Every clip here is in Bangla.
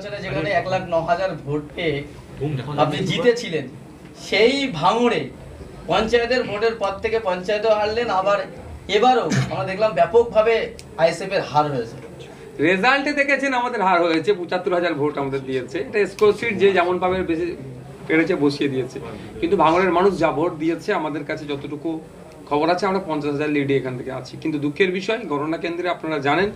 নির্বাচনে যেখানে এক লাখ ন হাজার ভোট পেয়ে আপনি জিতেছিলেন সেই ভাঙড়ে পঞ্চায়েতের ভোটের পর থেকে পঞ্চায়েতও হারলেন আবার এবারও আমরা দেখলাম ব্যাপকভাবে আইএসএফ এর হার হয়েছে। রেজাল্টে দেখেছেন আমাদের হার হয়েছে পঁচাত্তর হাজার ভোট আমাদের দিয়েছে। এটা স্কোরশিট যে যেমন ভাবে বেশি পেরেছে বসিয়ে দিয়েছে। কিন্তু ভাঙড়ের মানুষ যা ভোট দিয়েছে আমাদের কাছে যতটুকু খবর আছে আমরা পঞ্চাশ হাজার লিডে এখান থেকে আছি। কিন্তু দুঃখের বিষয় গণনা কেন্দ্রে আপনারা জানেন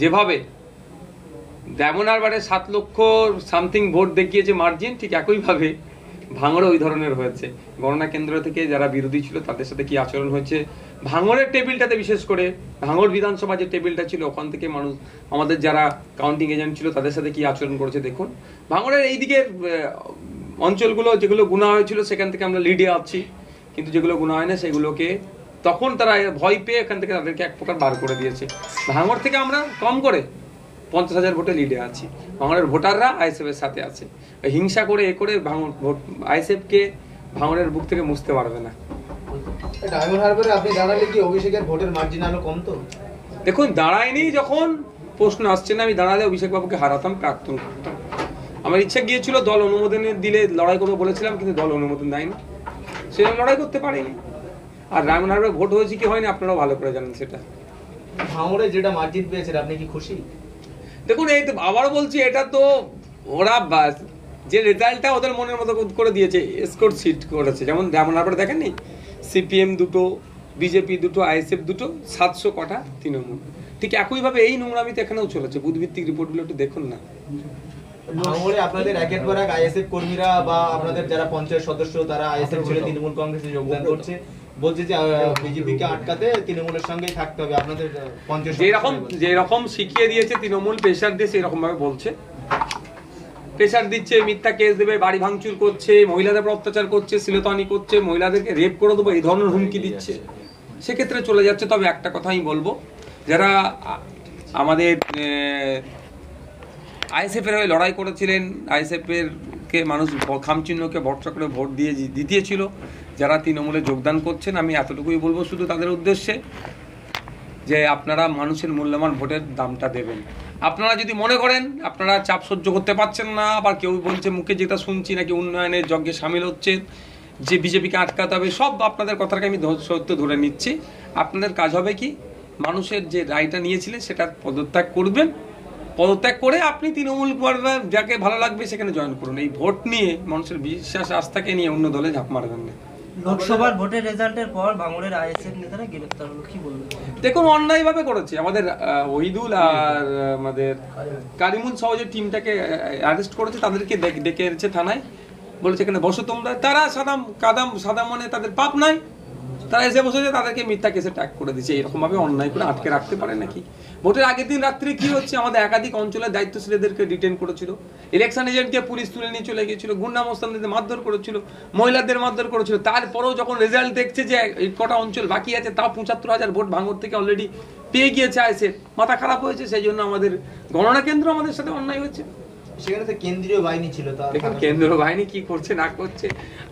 যেভাবে ডেমনারবারে সাত লক্ষ সামথিং ভোট দেখিয়েছে মার্জিন, ঠিক একইভাবে ভাঙড়ে ওই ধরনের হয়েছে। গণনা কেন্দ্র থেকে যারা বিরোধী ছিল, তাদের সাথে কি আচরণ হয়েছে? ভাঙড়ের টেবিলটাতে বিশেষ করে, ভাঙড় বিধানসভা যে টেবিলটা ছিল, ওখান থেকে মানুষ, আমাদের যারা কাউন্টিং এজেন্ট ছিল, তাদের সাথে কি আচরণ করেছে দেখুন। ভাঙড়ের এই দিকের অঞ্চলগুলো যেগুলো গুণা হয়েছিল, সেখান থেকে আমরা লিডে আছি। কিন্তু যেগুলো গুণা হয় না, সেগুলোকে তখন তারা ভয় পেয়ে এখান থেকে তাদেরকে এক প্রকার বার করে দিয়েছে। ভাঙড় থেকে আমরা কম করে পঞ্চাশ হাজার ভোটে লিডে আছি। ভাঙড়ের ভোটাররা আইএসএফ এর সাথে আছে। হিংসা করে এ করে ভাঙড় ভোট আইএসএফ কে ভাঙড়ের বুক থেকে মুছতে পারবে না। ডায়মন্ড হারবারে আপনি দাঁড়ালে কি অভিষেকের ভোটের মার্জিন আরও কম তো দেখুন দাঁড়ায়নি যখন প্রশ্ন আসছে না আমি দাঁড়ালে অভিষেক বাবুকে হারাতাম প্রাক্তন করতাম আমার ইচ্ছা গিয়েছিল দল অনুমোদন দিলে লড়াই করব বলেছিলাম কিন্তু দল অনুমোদন দেয়নি। সেরকম লড়াই করতে পারিনি। আর রায়মন হারবার ভোট হয়েছে কি হয়নি আপনারাও ভালো করে জানেন সেটা। ভাঙড়ে যেটা মার্জিন পেয়েছেন আপনি কি খুশি? দেখুন, এই আবারও বলছি, এটা তো ওরা যে রেজাল্টটা ওদের মনের মতো করে দিয়েছে স্কোর সিট করেছে। যেমন যেমন আপনারা দেখেননি সিপিএম দুটো বিজেপি দুটো আইএসএফ দুটো, সাতশো কটা তৃণমূল। ঠিক একইভাবে এই নোংরামিতে এখানেও চলেছে। বুধভিত্তিক রিপোর্টগুলো একটু দেখুন না। আপনাদের একের পর এক আইএসএফ কর্মীরা বা আপনাদের যারা পঞ্চায়েত সদস্য, তারা আইএসএফ ছেড়ে তৃণমূল কংগ্রেসে যোগদান করছে। বলছে যে বিজেপি কে আটকাতে তৃণমূলের সঙ্গেই থাকতে হবে। আপনাদের আহ, পঞ্চায়েত যে রকম সদস্য বলছে। যে রকম শিখিয়ে দিয়েছে তৃণমূল প্রেশার দিয়ে সেই রকম ভাবে বলছে। প্রেশার দিচ্ছে মিথ্যা কেস দেবে বাড়ি ভাঙচুর করছে মহিলাদের উপর অত্যাচার করছে সিলতানি করছে মহিলাদেরকে রেপ করে দেবো এই ধরনের হুমকি দিচ্ছে। সেক্ষেত্রে চলে যাচ্ছে তবে একটা কথা আমি বলব যারা আমাদের আইএসএফ এর হয়ে লড়াই করেছিলেন আইএসএফ এর কে মানুষ খামচিহ্নকে ভরসা করে ভোট দিয়ে জিতিয়েছিল যারা তৃণমূলে যোগদান করছেন, আমি এতটুকুই বলব শুধু তাদের উদ্দেশ্যে যে আপনারা মানুষের মূল্যবান ভোটের দামটা দেবেন। আপনারা যদি মনে করেন, আপনারা চাপ সহ্য করতে পারছেন না, আবার কেউ বলছে মুখে যেটা শুনছি নাকি উন্নয়নের যজ্ঞে সামিল হচ্ছে, যে বিজেপিকে আটকাতে হবে, সব আপনাদের কথাকে আমি সত্য ধরে নিচ্ছি। আপনাদের কাজ হবে কি? মানুষের যে রায়টা নিয়েছিলেন সেটা পদত্যাগ করবেন। পদত্যাগ করে আপনি তৃণমূল যাকে ভালো লাগবে, সেখানে জয়েন করুন। এই ভোট নিয়ে মানুষের বিশ্বাস, আস্থাকে নিয়ে অন্য দলে ঝাঁপ মারবেন না। লোকসভার ভোটের রেজাল্টের পর ভাঙড়ের আইএসএফ নেতারা গ্রেফতার হলো, কি বলবেন? দেখুন, অন্যায়ভাবে করেছে। আমাদের ওহিদুল আর আমাদের কারিমুল সহ যে টিমটাকে অ্যারেস্ট করেছে, তাদেরকে ডেকে- এনেছে থানায়। বলেছে এখানে বসো তোমরা। তারা সাদাম, কাদাম, সাদাম মানে তাদের পাপ নাই তারা এসে বসে যে তাদেরকে মিথ্যা কেসে ট্যাগ করে দিচ্ছে এরকম ভাবে অন্যায় করে আটকে রাখতে পারে নাকি? ভোটের আগের দিন রাত্রে কি হচ্ছে? আমাদের একাধিক অঞ্চলের দায়িত্বশীলদেরকে ডিটেন করেছিল। ইলেকশন এজেন্টকে পুলিশ তুলে নিয়ে চলে গিয়েছিল গুন্ডা মোস্তানদের মারধর করেছিল, মহিলাদের মারধর করেছিল। তারপরেও যখন রেজাল্ট দেখছে যে কটা অঞ্চল বাকি আছে, তাও পঁচাত্তর হাজার ভোট ভাঙর থেকে অলরেডি পেয়ে গিয়েছে আইসে মাথা খারাপ হয়েছে, সেই জন্য আমাদের গণনা কেন্দ্র আমাদের সাথে অন্যায় হয়েছে। সেখানে তো কেন্দ্রীয় বাহিনী ছিল তা দেখুন কেন্দ্র বাহিনী কি করছে না করছে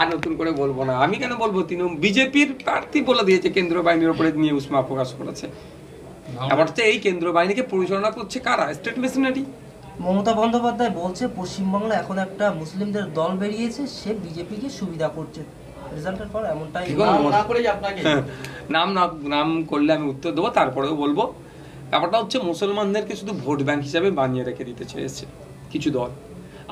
আর নতুন করে বলব না। আমি কেন বলব তিনি বিজেপির প্রার্থী বলে দিয়েছে কেন্দ্র বাহিনীর উপরে নিয়ে উষ্মা প্রকাশ করেছে। আবার হচ্ছে এই কেন্দ্র বাহিনীকে পরিচালনা করছে কারা? State machinery. মমতা বন্দ্যোপাধ্যায় বলছে পশ্চিমবাংলা এখন একটা মুসলিমদের দল বেরিয়েছে সে বিজেপিকে সুবিধা করছে। রেজাল্টের পর এমনটাই না আপনাকে। নাম না নাম করলে আমি উত্তর দেবো তারপরেও বলব। ব্যাপারটা হচ্ছে মুসলমানদেরকে শুধু ভোট ব্যাংক হিসাবে বানিয়ে রেখে দিতে চেয়েছে। কিছু দল।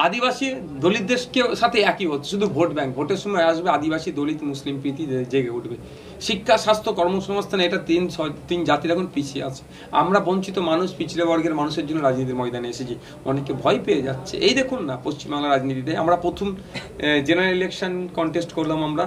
আদিবাসী দলিতদের সাথে একই হচ্ছে, শুধু ভোট ব্যাংক। ভোটের সময় আসবে আদিবাসী, দলিত, মুসলিম, প্রীতি জেগে উঠবে। শিক্ষা, স্বাস্থ্য, কর্মসংস্থান, এটা তিন তিন জাতির এখন পিছিয়ে আছে। আমরা বঞ্চিত মানুষ পিছিয়ে বর্গের মানুষের জন্য রাজনীতির ময়দানে এসেছি। অনেকে ভয় পেয়ে যাচ্ছে। এই দেখুন না পশ্চিমবাংলা রাজনীতিতে আমরা প্রথম জেনারেল ইলেকশন কন্টেস্ট করলাম আমরা।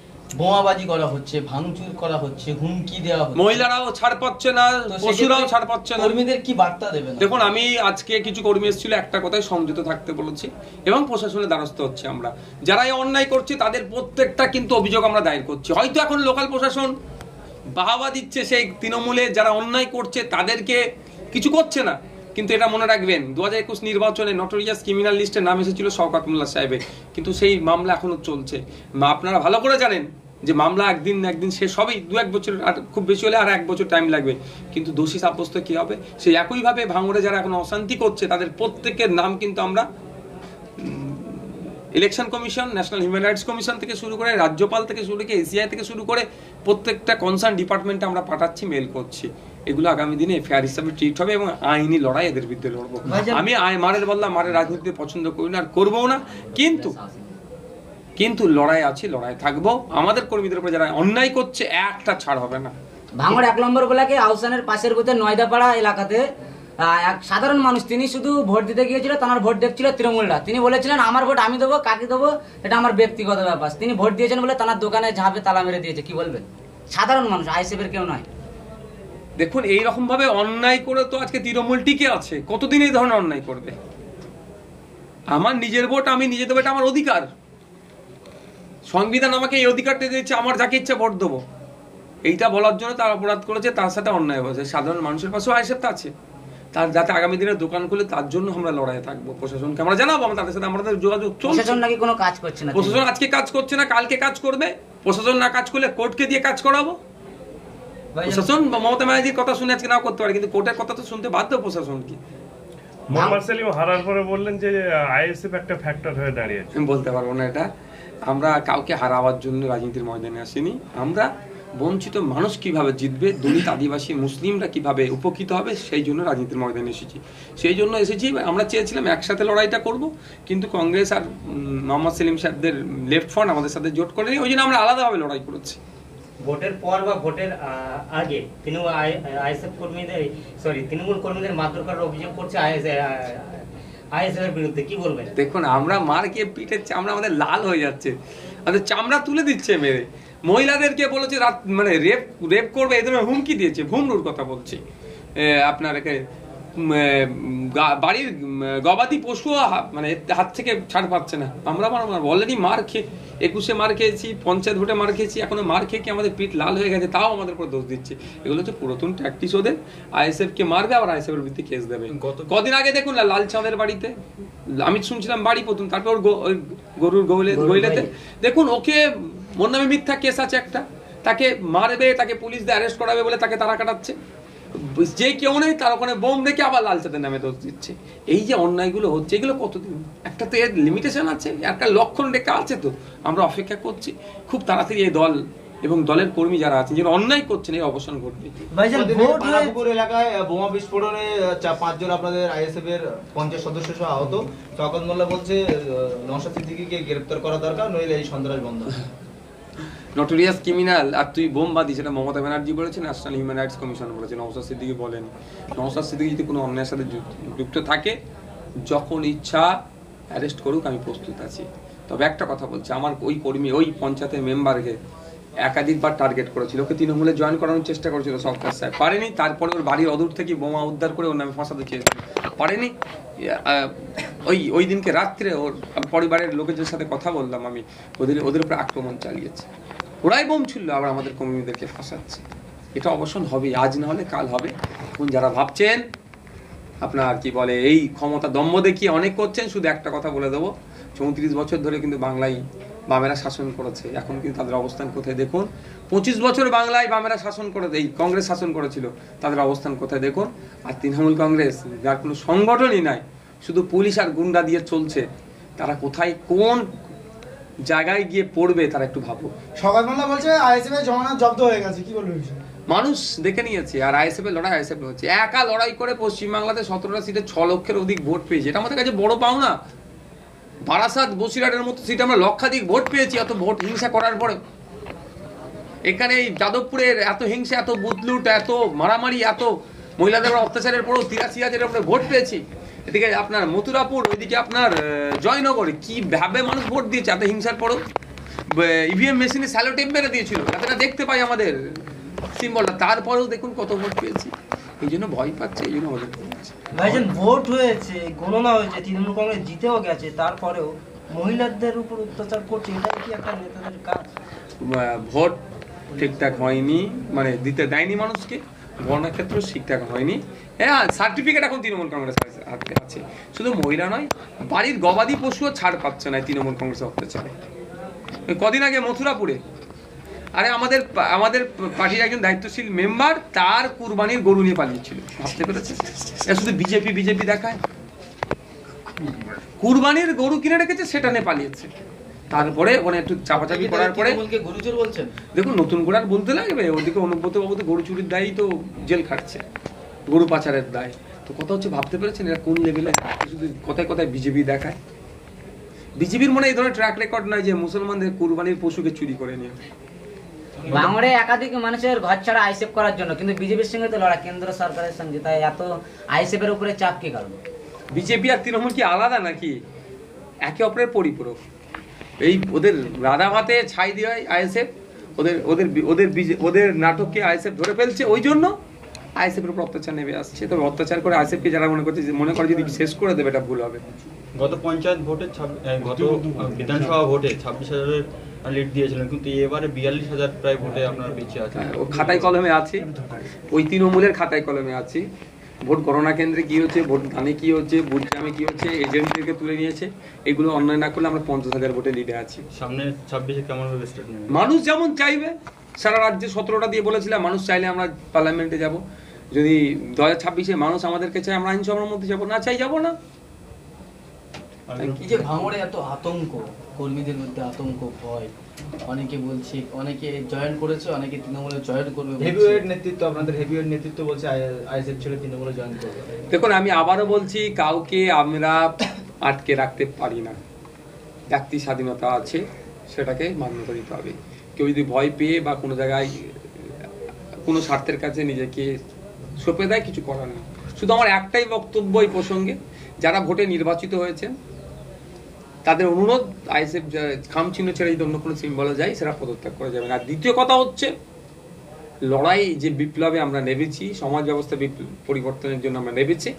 বোমাবাজি করা হচ্ছে ভাঙচুর করা হচ্ছে হুমকি দেওয়া হচ্ছে। মহিলারাও ছাড় পাচ্ছে না পশুরাও ছাড় পাচ্ছে না। কর্মীদের কি বার্তা দেবেন দেখুন আমি আজকে কিছু কর্মী এসেছিল একটা কথায় সংযত থাকতে বলেছি এবং প্রশাসনের দ্বারস্থ হচ্ছে আমরা। যারা এই অন্যায় করছে তাদের প্রত্যেকটা কিন্তু অভিযোগ আমরা দায়ের করছি। হয়তো এখন লোকাল প্রশাসন বাহাবা দিচ্ছে সেই তৃণমূলে যারা অন্যায় করছে তাদেরকে কিছু করছে না। কিন্তু এটা মনে রাখবেন দু হাজার একুশ নির্বাচনে নটোরিয়াস ক্রিমিনাল লিস্টে নাম এসেছিল শওকাত মোল্লা সাহেবের। কিন্তু সেই মামলা এখনও চলছে। আপনারা ভালো করে জানেন যে মামলা একদিন না একদিন শেষ হবেই দু এক বছর আর খুব বেশি হলে আর এক বছর টাইম লাগবে। কিন্তু দোষী সাব্যস্ত কি হবে? সেই একইভাবে ভাঙড়ে যারা এখন অশান্তি করছে তাদের প্রত্যেকের নাম কিন্তু আমরা election commission national human rights commission থেকে শুরু করে রাজ্যপাল থেকে শুরু করে এসিআই থেকে শুরু করে প্রত্যেকটা কনসার্ন ডিপার্টমেন্টে আমরা পাঠাচ্ছি মেল করছি। এগুলো আগামী দিনে ফেয়ার হিসাবে ট্রিট হবে এবং আইনি লড়াই এদের বিরুদ্ধে লড়বো। আমি আয় মারের বললাম মারের রাজনীতি পছন্দ করি না আর করব না। কিন্তু কিন্তু লড়াই আছে লড়াই থাকব। আমাদের কর্মীদের উপরে যারা অন্যায় করছে একটা ছাড় হবে না। ভাঙড় এক নম্বর ব্লকে আউসানের পাশের বুথে নয়দাপাড়া এলাকাতে এক সাধারণ মানুষ তিনি শুধু ভোট দিতে গিয়েছিল তার ভোট দেখছিল তৃণমূলরা। তিনি বলেছিলেন আমার ভোট আমি দেবো কাকে দেবো? এটা আমার ব্যক্তিগত ব্যাপার। তিনি ভোট দিয়েছেন বলে তার দোকানে ঝাঁপে তালা মেরে দিয়েছে কি বলবেন? সাধারণ মানুষ আইসিএফের কেউ নয়। দেখুন এই রকম ভাবে অন্যায় করে তো আজকে তৃণমূল টিকে আছে। কতদিন এই ধরনের অন্যায় করবে? আমার নিজের ভোট আমি নিজে দেবো এটা আমার অধিকার। সংবিধান আমাকে এই অধিকারটা দিয়েছে আমার যাকে ইচ্ছা ভোট দেবো। এইটা বলার জন্য তার অপরাধ করেছে তার সাথে অন্যায় হয়েছে। সাধারণ মানুষের পাশেও আইসেপ্ট আছে। তার যাতে আগামী দিনে দোকান খুলে তার জন্য আমরা লড়াই থাকব। প্রশাসনকে আমরা জানাব আমরা তাদের সাথে আমাদের যোগাযোগ চলছে। প্রশাসন নাকি কোনো কাজ করছে না প্রশাসন আজকে কাজ করছে না কালকে কাজ করবে। প্রশাসন না কাজ করলে কোর্টকে দিয়ে কাজ করাবো। প্রশাসন মমতা ব্যানার্জির কথা শুনে আজকে নাও করতে পারে কিন্তু কোর্টের কথা তো শুনতে বাধ্য প্রশাসন কি মোহাম্মদ সেলিম হারার পরে বললেন যে আইএসএফ একটা ফ্যাক্টর হয়ে দাঁড়িয়েছে। আমি বলতে পারব না এটা। আমরা কাউকে হারাবার জন্য রাজনীতির ময়দানে আসিনি। আমরা বঞ্চিত মানুষ কীভাবে জিতবে, দলিত আদিবাসী মুসলিমরা কীভাবে উপকৃত হবে, সেই জন্য রাজনীতির ময়দানে এসেছি। সেই জন্য এসেছি, আমরা চেয়েছিলাম একসাথে লড়াইটা করব, কিন্তু কংগ্রেস আর মোহাম্মদ সেলিম সাহেবদের লেফট ফ্রন্ট আমাদের সাথে জোট করেনি, ওই জন্য আমরা আলাদাভাবে লড়াই করেছি। ভোটের পর বা ভোটের আগে তৃণমূল আইএসএফ কর্মীদের সরি তৃণমূল কর্মীদের মারধর করার অভিযোগ করছে দেখুন, আমরা মার খেয়ে পিঠের চামড়া আমাদের লাল হয়ে যাচ্ছে। আমাদের চামড়া তুলে দিচ্ছে মেরে। মহিলাদেরকে বলেছে রাত মানে রেপ রেপ করবে এদের হুমকি দিয়েছে, ভুমরুর কথা বলছি। আপনার বাড়ির গবাদি পশু মানে হাত থেকে ছাড় পাচ্ছে না। আমরা আমার অলরেডি মার খেয়ে একুশে মার খেয়েছি পঞ্চায়েত ভোটে মার খেয়েছি এখনও মার খেয়ে কি আমাদের পিঠ লাল হয়ে গেছে তাও আমাদের উপর দোষ দিচ্ছে। এগুলো হচ্ছে পুরাতন প্র্যাকটিস ওদের। আইএসএফ কে মারবে আবার আইএসএফ এর বিরুদ্ধে কেস দেবে। কদিন আগে দেখুন না লাল চাঁদের বাড়িতে? আমি শুনছিলাম বাড়ি প্রথম তারপর ওর গরুর গৌলে গইলেতে দেখুন ওকে মোর নামে মিথ্যা কেস আছে একটা। তাকে মারবে তাকে পুলিশ দিয়ে অ্যারেস্ট করাবে বলে তাকে তারা কাটাচ্ছে। যে কেউ নেই তার ওখানে বোম রেখে আবার লাল চাঁদের নামে দোষ দিচ্ছে। এই যে অন্যায়গুলো হচ্ছে এগুলো কতদিন? একটা তো এর লিমিটেশন আছে একটা লক্ষণ রেখা আছে তো আমরা অপেক্ষা করছি। খুব তাড়াতাড়ি এই দল এবং দলের কর্মী যারা আছেন যারা অন্যায় করছেন এই অবসান ঘটবে। ভাইজান গতদিনে ভোট পানাপুকুর এলাকায় বোমা বিস্ফোরণে পাঁচজন আপনাদের আইএসএফ এর পঞ্চাশ সদস্য সহ আহত। শওকত মোল্লা বলছে নওশাদ সিদ্দিকীকে গ্রেপ্তার করা দরকার নইলে এই সন্ত্রাস বন্ধ। হবে। নটোরিয়াস ক্রিমিনাল আর তুই বোম বাদি সেটা মমতা ব্যানার্জি বলেছে ন্যাশনাল হিউম্যান রাইটস কমিশন বলেছে নওসাদ সিদ্দিকি বলেন। নওসাদ সিদ্দিকি যদি কোনো অন্যায়ের সাথে যুক্ত- থাকে, যখন ইচ্ছা অ্যারেস্ট করুক, আমি প্রস্তুত আছি। তবে একটা কথা বলছি, আমার ওই কর্মী, ওই পঞ্চায়েতের মেম্বারকে একাধিকবার টার্গেট করেছিল। ওকে তৃণমূলে জয়েন করানোর চেষ্টা করেছিল সরকার সাহেব। পারেনি, তারপরে ওর বাড়ির অদূর থেকে বোমা উদ্ধার করে ওর নামে ফাঁসাতে চেয়েছিল। পারেনি ওই ওই দিনকে রাত্রে ওর পরিবারের লোকেদের সাথে কথা বললাম আমি। ওদের ওদের উপরে আক্রমণ চালিয়েছে। ওরাই বোম ছিল, আবার আমাদের কর্মীদেরকে ফাঁসাচ্ছে। এটা অবসান হবে, আজ না হলে কাল হবে। এখন যারা ভাবছেন, আপনার কি বলে, এই ক্ষমতা দম্ভ দেখিয়ে অনেক করছেন, শুধু একটা কথা বলে দেবো। চৌত্রিশ বছর ধরে কিন্তু বাংলায় বামেরা শাসন করেছে। এখন কিন্তু তাদের অবস্থান কোথায় দেখুন? পঁচিশ বছর বাংলায় বামেরা শাসন করে এই কংগ্রেস শাসন করেছিল, তাদের অবস্থান কোথায় দেখুন? আর তৃণমূল কংগ্রেস, যার কোনো সংগঠনই নাই, শুধু পুলিশ আর গুন্ডা দিয়ে চলছে। তারা কোথায়, কোন জায়গায় গিয়ে পড়বে তারা একটু ভাবো। সকাল মোল্লা বলছে আইএসএফ এর জমানা জব্দ হয়ে গেছে কি বলব মানুষ দেখে নিয়েছে আর আইএসএফ এর লড়াই আইএসএফ হচ্ছে। একা লড়াই করে পশ্চিমবাংলাতে সতেরোটা সিটে ছ লক্ষের অধিক ভোট পেয়েছে। এটা আমাদের কাছে বড় পাওনা। বারাসাত বসিরহাটের মতো সিটে আমরা লক্ষাধিক ভোট পেয়েছি এত ভোট হিংসা করার পরে এখানে এই যাদবপুরের এত হিংসা এত বুতলুট এত মারামারি এত মহিলাদের অত্যাচারের পরেও তিরাশি হাজারের উপরে ভোট পেয়েছি। এদিকে আপনার মথুরাপুর ওইদিকে আপনার জয়নগরে কি ভাবে মানুষ ভোট দিয়েছে এত হিংসার পরেও? ইভিএম মেশিনে স্যালো টেপ মেরে দিয়েছিল। যাতে না দেখতে পাই আমাদের সিম্বলটা তারপরেও দেখুন কত ভোট পেয়েছি। এই জন্য ভয় পাচ্ছে এই জন্য আমাদের ভোট ভাইজান ভোট হয়েছে গণনা হয়েছে তৃণমূল কংগ্রেস জিতেও গেছে তারপরেও মহিলাদের উপর অত্যাচার করছে এটাই কি একটা নেতাদের কাজ? ভোট ঠিকঠাক হয়নি মানে দিতে দেয়নি মানুষকে বর্ণক্ষেত্র ঠিকঠাক হয়নি। হ্যাঁ সার্টিফিকেট এখন তৃণমূল কংগ্রেস হাতে আছে। শুধু মহিলা নয় বাড়ির গবাদি পশুও ছাড় পাচ্ছে না তৃণমূল কংগ্রেসের অত্যাচারে। কদিন আগে মথুরাপুরে আরে আমাদের আমাদের পার্টির একজন দায়িত্বশীল মেম্বার তার কুরবানির গরু নিয়ে পালিয়েছিল। ভাবতে পেরেছে এটা শুধু বিজেপি বিজেপি দেখায়? কুরবানির গরু কিনে রেখেছে সেটা নিয়ে পালিয়েছে। তারপরে ওখানে একটু চাপাচাপি করার পরে বলছেন? দেখুন নতুন করে আর বলতে লাগবে ওদিকে অনুব্রত বাবু তো গরু চুরির দায়ই তো জেল খাটছে। গরু পাচারের দায়। তো কথা হচ্ছে ভাবতে পেরেছেন এরা কোন লেভেলে শুধু কথায় কথায় বিজেপি দেখায়? বিজেপির মনে এই ধরনের ট্র্যাক রেকর্ড নয় যে মুসলমানদের কুরবানির পশুকে চুরি করে নিয়ে। বাংলায় একাধিক মানুষের ঘর ছাড়া আইসেফ করার জন্য কিন্তু বিজেপির সঙ্গে তো লড়া কেন্দ্র সরকারের সঙ্গে তাই এত আইসেফের উপরে চাপ কি কারণ বিজেপি আর তৃণমূল কি আলাদা নাকি? একে অপরের পরিপূরক। এই ওদের রাধা ভাতে ছাই দিয়ে আইএসএফ ওদের ওদের ওদের ওদের নাটককে আইএসএফ ধরে ফেলছে ওই জন্য উপর অত্যাচার নেমে আসছে। তবে অত্যাচার করে যারা মনে করছে মনে করে যদি শেষ করে দেবে এটা ভুল হবে। গত পঞ্চায়েত ভোটে গত বিধানসভা ভোটে ছাব্বিশ হাজারের লিড দিয়েছিলেন কিন্তু এবারে বিয়াল্লিশ হাজার প্রায় ভোটে আপনার পিছিয়ে হ্যাঁ, ও খাতায় কলমে আছে। ওই তৃণমূলের খাতায় কলমে আছে। ভোট গণনা কেন্দ্রে কি হচ্ছে ভোট দানে কি হচ্ছে ভোট কি হচ্ছে এজেন্টদেরকে তুলে নিয়েছে। এগুলো অন্যায় না করলে আমরা পঞ্চাশ হাজার ভোটে লিডে আছি। সামনে ছাব্বিশে কেমন হবে মানুষ যেমন চাইবে সারা রাজ্যে সতেরোটা দিয়ে বলেছিলাম মানুষ চাইলে আমরা পার্লামেন্টে যাব। যদি দু হাজার ছাব্বিশে মানুষ আমাদেরকে চাই আমরা আইনসভার মধ্যে যাব। না চাই যাব না। এই যে ভাঙড়ে এত আতঙ্ক কর্মীদের মধ্যে আতঙ্ক ভয়। অনেকে বলছে অনেকে জয়েন করেছে অনেকে তৃণমূলে জয়েন করবে হেভিওয়েট নেতৃত্ব আপনাদের হেভিওয়েট নেতৃত্ব বলছে আইএসএফ ছেড়ে তৃণমূলে জয়েন করবে। দেখুন আমি আবারও বলছি কাউকে আমরা আটকে রাখতে পারি না। ব্যক্তি স্বাধীনতা আছে সেটাকে মান্যতা দিতে হবে। কেউ যদি ভয় পেয়ে বা কোনো জায়গায়, কোনো স্বার্থের কাছে নিজেকে সঁপে দেয়, কিছু করার নেই। শুধু আমার একটাই বক্তব্য এই প্রসঙ্গে, যারা ভোটে নির্বাচিত হয়েছেন, তাদের অনুরোধ, আইএসএফ খাম চিহ্ন ছেড়ে যদি অন্য কোনো সিম্বলে যায়, সেটা পদত্যাগ করা যাবে না। আর দ্বিতীয় কথা হচ্ছে, লড়াই যে বিপ্লবে আমরা নেমেছি, সমাজ ব্যবস্থা পরিবর্তনের জন্য আমরা নেমেছি,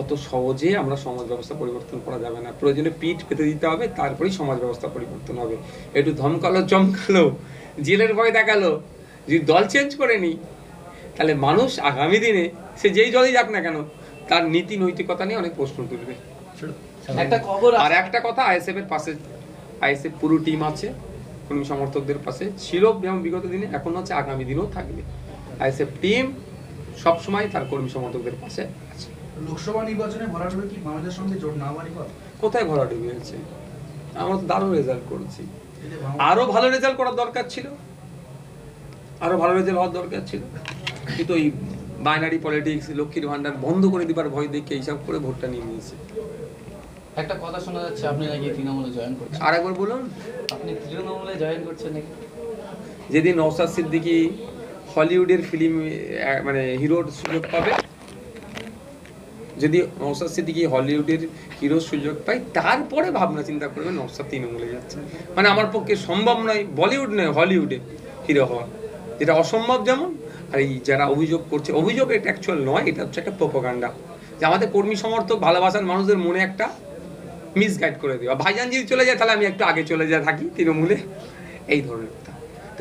অত সহজে আমরা সমাজ ব্যবস্থা পরিবর্তন করা যাবে না। প্রয়োজনে পিঠ পেতে দিতে হবে, তারপরেই সমাজ ব্যবস্থা পরিবর্তন হবে। একটু ধমকালো, চমকালো জেলের ভয় দেখাল। যদি দল চেঞ্জ করে নি তাহলে মানুষ আগামী দিনে সে যেই দলই যাক না কেন তার নীতি নৈতিকতা নিয়ে অনেক প্রশ্ন তুলবে। একটা খবর আর একটা কথা আইএসএফ এর পাশে আইএসএফ পুরো টিম আছে কর্মী সমর্থকদের পাশে। ছিল যেমন বিগত দিনে এখন হচ্ছে আগামী দিনেও থাকবে। আইএসএফ টিম সবসময় তার কর্মী সমর্থকদের পাশে আছে। লোকসভা নির্বাচনে ভরাডুবি কি বাংলাদেশের সঙ্গে জোট না হওয়ারই কথা? কোথায় ভরাডুবি হয়েছে আমরা তো দারুণ রেজাল্ট করেছি। আরও ভালো রেজাল্ট করার দরকার ছিল। আরও ভালো রেজাল্ট হওয়ার দরকার ছিল। কিন্তু ওই বাইনারি পলিটিক্স লক্ষ্মীর ভান্ডার বন্ধ করে দিবার ভয় দেখে এইসব করে ভোটটা নিয়ে নিয়েছে। একটা কথা শোনা যাচ্ছে আপনি নাকি তৃণমূলে জয়েন করছেন? আর একবার বলুন। আপনি তৃণমূলে জয়েন করছেন নাকি? যেদিন নওসাদ সিদ্দিকী হলিউডের ফিল্ম মানে হিরোর সুযোগ পাবে যদি নওসাদ সিদ্দিকী হলিউডের হিরোর সুযোগ পাই তারপরে ভাবনা চিন্তা করবে নওসাদ তৃণমূলে যাচ্ছে। মানে আমার পক্ষে সম্ভব নয় বলিউড নয়, হলিউডে হিরো হওয়া। যেটা অসম্ভব যেমন, আর এই যারা অভিযোগ করছে, অভিযোগ এটা অ্যাকচুয়াল নয়, এটা হচ্ছে একটা প্রোপাগান্ডা যে আমাদের কর্মী সমর্থক ভালোবাসার মানুষদের মনে একটা মিসগাইড করে দেওয়া ভাইজান যদি চলে যায়, তাহলে আমি একটু আগে চলে যা থাকি তৃণমূলে। এই ধরনের কথা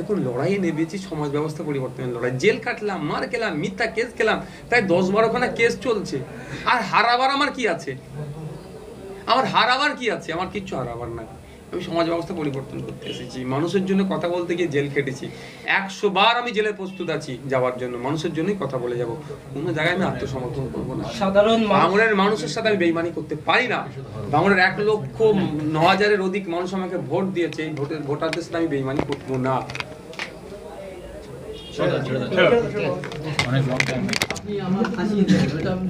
দেখুন লড়াইয়ে নেমেছি সমাজ ব্যবস্থা পরিবর্তনের লড়াই। জেল কাটলাম মার খেলাম মিথ্যা কেস খেলাম তাই দশ বারোখানা কেস চলছে। আর হারাবার আমার কি আছে? আমার হারাবার কি আছে? আমার কিচ্ছু হারাবার নাই আমি সমাজ ব্যবস্থা পরিবর্তন করতে এসেছি। মানুষের জন্য কথা বলতে গিয়ে জেল খেটেছি। একশো বার আমি জেলে প্রস্তুত আছি যাওয়ার জন্য। মানুষের জন্যই কথা বলে যাব। কোনো জায়গায় আমি আত্মসমর্পণ করব না। সাধারণ ভাঙড়ের মানুষের সাথে আমি বেইমানি করতে পারি না। ভাঙড়ের এক লক্ষ ন হাজারের অধিক মানুষ আমাকে ভোট দিয়েছে। এই ভোটের ভোটারদের সাথে আমি বেইমানি করব না। ছেড়ে দাও। আপনি আমার ফাঁসিয়ে দেবেন ওটা আমি